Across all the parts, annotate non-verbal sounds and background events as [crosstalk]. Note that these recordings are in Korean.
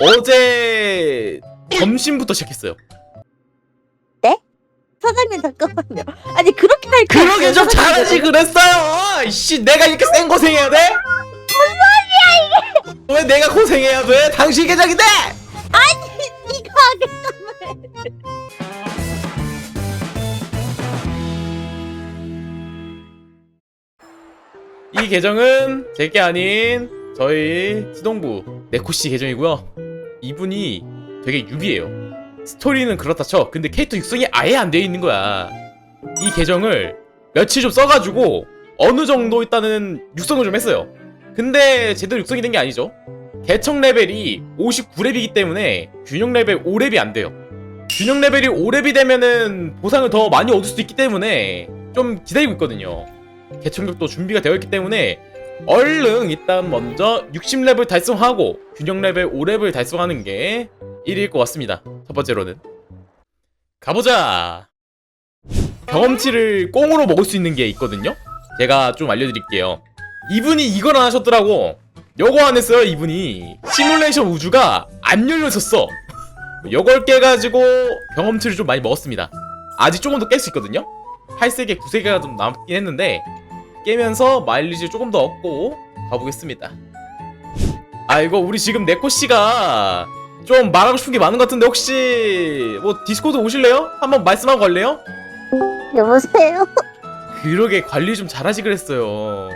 어제 점심부터 시작했어요. 사장님 잠깐만요. 아니 그렇게 할 거. 그러게 좀 잘하지 그랬어요. 씨 내가 이렇게 생 고생해야 돼? 무슨 소리야 이게? 왜 내가 고생해야 돼? 당신 계정인데. 네가 하겠다며. 이 계정은 제게 아닌 저희 수동부 네코 씨 계정이고요. 이분이 되게 유비해요. 스토리는 그렇다 쳐. 근데 캐릭터 육성이 아예 안 돼 있는 거야. 이 계정을 며칠 좀 써가지고 어느 정도 있다는 육성을 좀 했어요. 근데 제대로 육성이 된 게 아니죠. 개척 레벨이 59렙이기 때문에 균형 레벨 5렙이 안 돼요. 균형 레벨이 5렙이 되면은 보상을 더 많이 얻을 수도 있기 때문에 좀 기다리고 있거든요. 개척력도 준비가 되어 있기 때문에 얼른 일단 먼저 60렙을 달성하고 균형 레벨 5렙을 달성하는 게 1위일 것 같습니다. 첫 번째로는 가보자. 경험치를 꽁으로 먹을 수 있는 게 있거든요. 제가 좀 알려드릴게요. 이분이 이걸 안 하셨더라고. 요거 안 했어요, 이분이. 시뮬레이션 우주가 안 열려졌어. 요걸 깨가지고 경험치를 좀 많이 먹었습니다. 아직 조금 더 깰 수 있거든요. 8세계, 9세계가 좀 남긴 했는데 깨면서 마일리지 조금 더 얻고 가보겠습니다. 아 이거 우리 지금 네코 씨가 좀 말하고 싶은 게 많은 것 같은데 혹시 뭐 디스코드 오실래요? 한번 말씀하고 갈래요? 여보세요. 그러게 관리 좀 잘하지 그랬어요.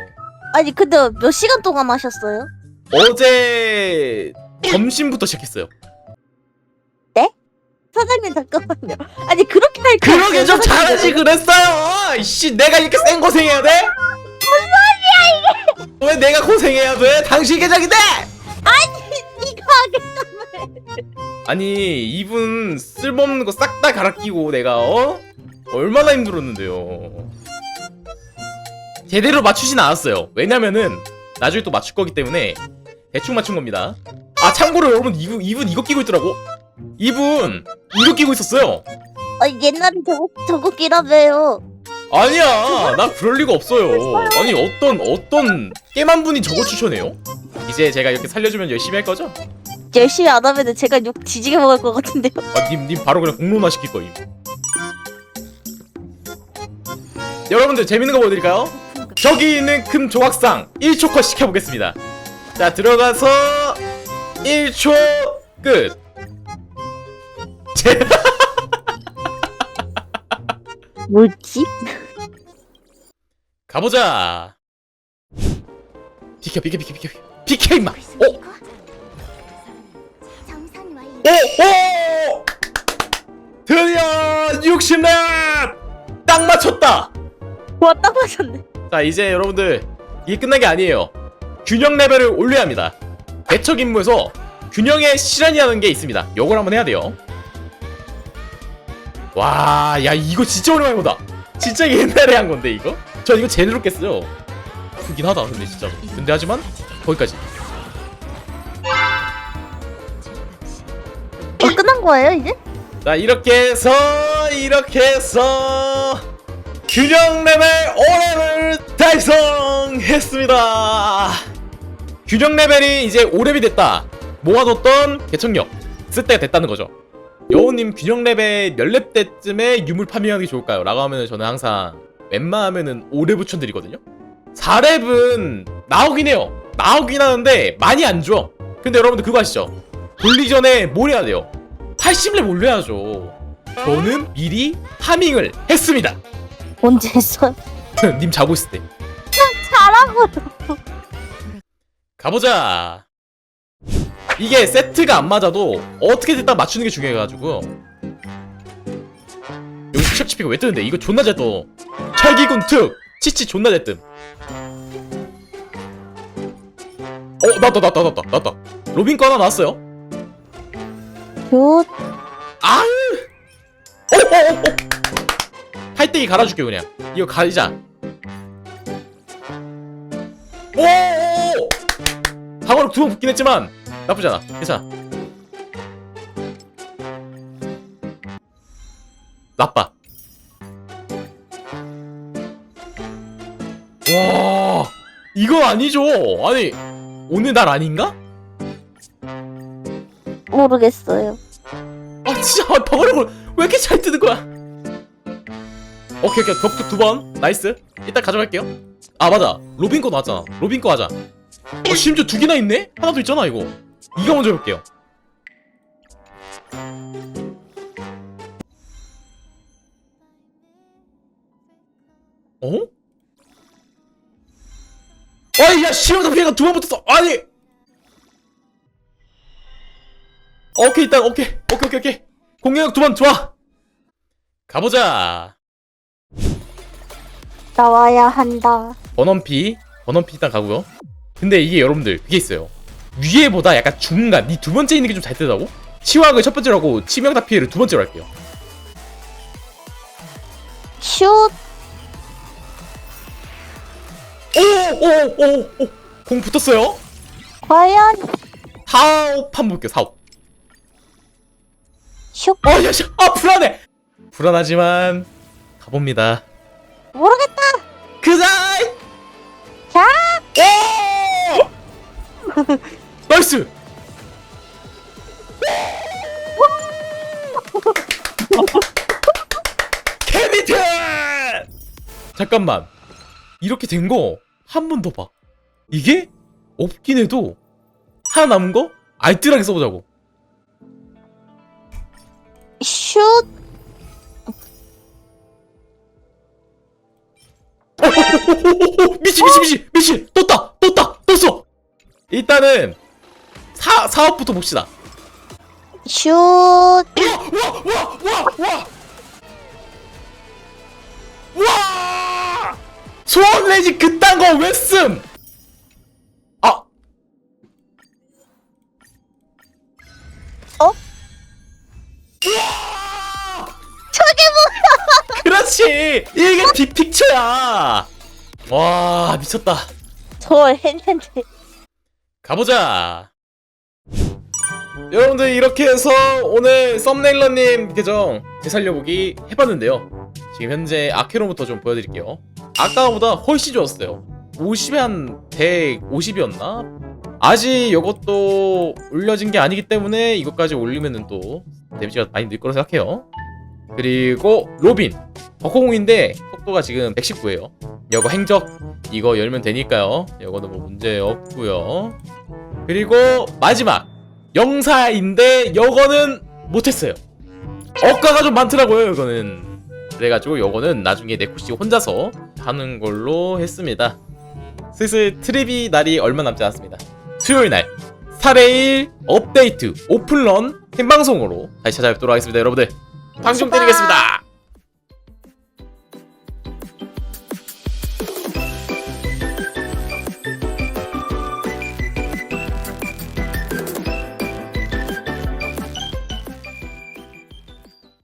아니 근데 몇 시간 동안 하셨어요? 어제 점심부터 시작했어요. 사장님 잠깐만요. 아니 그렇게 할 거. 그러게 좀 잘하지 그랬어요. 씨 내가 이렇게 생 고생해야 돼? 무슨 소리야 이게? 왜 내가 고생해야 돼? 당신 계정인데? 네가 하겠다며. 아니 이분 쓸모없는 거 싹 다 갈아 끼고 내가 어? 얼마나 힘들었는데요 제대로 맞추진 않았어요 왜냐면은 나중에 또 맞출 거기 때문에 대충 맞춘 겁니다 아 참고로 여러분 이분, 이분 이거 끼고 있더라고 이분 이거 끼고 있었어요 아니 옛날에 저거 저거 끼라며요. 아니야 나 그럴 리가 없어요 아니 어떤 어떤 깨만 분이 저거 추천해요? 이제 제가 이렇게 살려주면 열심히 할 거죠? 열심히 안 하면은 제가 욕 뒤지게 먹을 것 같은데요. 아, 님, 님 바로 그냥 공론화 시킬 거임. 여러분들 재밌는 거 보여드릴까요? 저기 있는 금 조각상 1초 컷 시켜보겠습니다. 자 들어가서 1초 끝. 제... 뭐지? 가보자. 비켜 비켜 비켜 비켜 비켜 임마. 어? 오! 오! 드디어 60렙! 딱 맞췄다! 왔다 마셨네. 자 이제 여러분들 이게 끝난 게 아니에요 균형 레벨을 올려야 합니다 대처 임무에서 균형의 실현이라는 게 있습니다 요걸 한번 해야 돼요 와 야 이거 진짜 오랜만에 보다 진짜 옛날에 한 건데 이거? 저 이거 제대로 깼어요. 크긴 하다 근데 진짜. 근데 하지만 거기까지. 어 끝난 거예요 이제? 자 이렇게 해서 이렇게 해서 균형 레벨 5렙을 달성했습니다. 균형 레벨이 이제 5렙이 됐다. 모아뒀던 개척력 쓸 때가 됐다는 거죠. 여우님 균형 레벨 몇렙 때쯤에 유물 파밍하는 게 좋을까요? 라고 하면 저는 항상 웬만하면은 5렙 추천드리거든요 4렙은 나오긴 해요 나오긴 하는데 많이 안 줘. 근데 여러분들 그거 아시죠? 돌리기 전에 뭘 해야 돼요? 80렙 올려야죠. 저는 미리 파밍을 했습니다. 언제 했어요? [laughs] 님 자고 있을 때. 잘하고. 가보자. 이게 세트가 안 맞아도 어떻게 됐다 맞추는 게 중요해가지고. 여기 시작 치피가 왜 뜨는데? 이거 존나 잘 떠. 철기군 특! 치치 존나 잘 뜸. 어, 나왔다, 나왔다, 나왔다, 나왔다. 로빈 거 하나 나왔어요. 요 아유! 어, 어, 어, 어! 팔대기 갈아줄게, 그냥. 이거 가리자. 오! 오! 방어력 두번 붙긴 했지만, 나쁘지 않아. 괜찮아. 나빠. 와, 이거 아니죠? 아니, 오늘 날 아닌가? 모르겠어요. 아 진짜 버거력을 왜 이렇게 잘 뜨는 거야? 오케이 오케이 벽도 두번 나이스 이따 가져갈게요 아 맞아 로빈 거 나왔잖아 로빈 거 하자 어 심지어 두 개나 있네? 하나 더 있잖아 이거 이거 먼저 해볼게요 어? 아이 야 시험다 피해가 두 번 붙었어. 아니! 오케이 일단 오케이. 오케이 오케이 오케이. 공격력 두 번 좋아. 가보자. 나와야 한다. 번원피 번원피 일단 가고요. 근데 이게 여러분들 그게 있어요. 위에보다 약간 중간 이 두 번째 있는 게 좀 잘 뜨다고? 치유학을 첫 번째로 하고 치명타 피해를 두 번째로 할게요. 슛. 오오오오 공 붙었어요? 과연 사업 한번 볼게요 사업 슛. 어 야씨. 아 불안해. 불안하지만 가봅니다. 모르겠다. 그자이! 자. 오! [laughs] 나이스! 캐비튼 [laughs] 잠깐만 이렇게 된 거 한 번 더 봐 이게 없긴 해도 하나 남은 거 알뜰하게 써보자고 슛. [laughs] 미친 미친 미친 미친 떴다 떴다 떴어 일단은 사 사업부터 봅시다 슛. 와와와와와 와! 소원 내지 그딴 거왜 씀? 아. 어? 우와! 저게 뭐야? [laughs] 그렇지. 이게 빅픽처야. 와, 미쳤다. 저 했는데. 가보자. 여러분들 이렇게 해서 오늘 썸네일러님 계정 되살려보기 해봤는데요. 지금 현재 아케론부터 좀 보여드릴게요. 아까보다 훨씬 좋았어요. 50에 한 150이었나? 아직 이것도 올려진 게 아니기 때문에 이것까지 올리면은 또 데미지가 많이 늘 거라 생각해요. 그리고 로빈 버커공인데 속도가 지금 119예요. 이거 행적 이거 열면 되니까요. 이거는 뭐 문제 없고요. 그리고 마지막 영사인데 요거는 못했어요. 억가가 좀 많더라고요. 이거는 그래가지고 요거는 나중에 네코씨 혼자서 하는 걸로 했습니다. 슬슬 트리비 날이 얼마 남지 않았습니다. 수요일 날 4대1 업데이트 오픈런 생방송으로 다시 찾아뵙도록 하겠습니다. 여러분들 방송 때리겠습니다.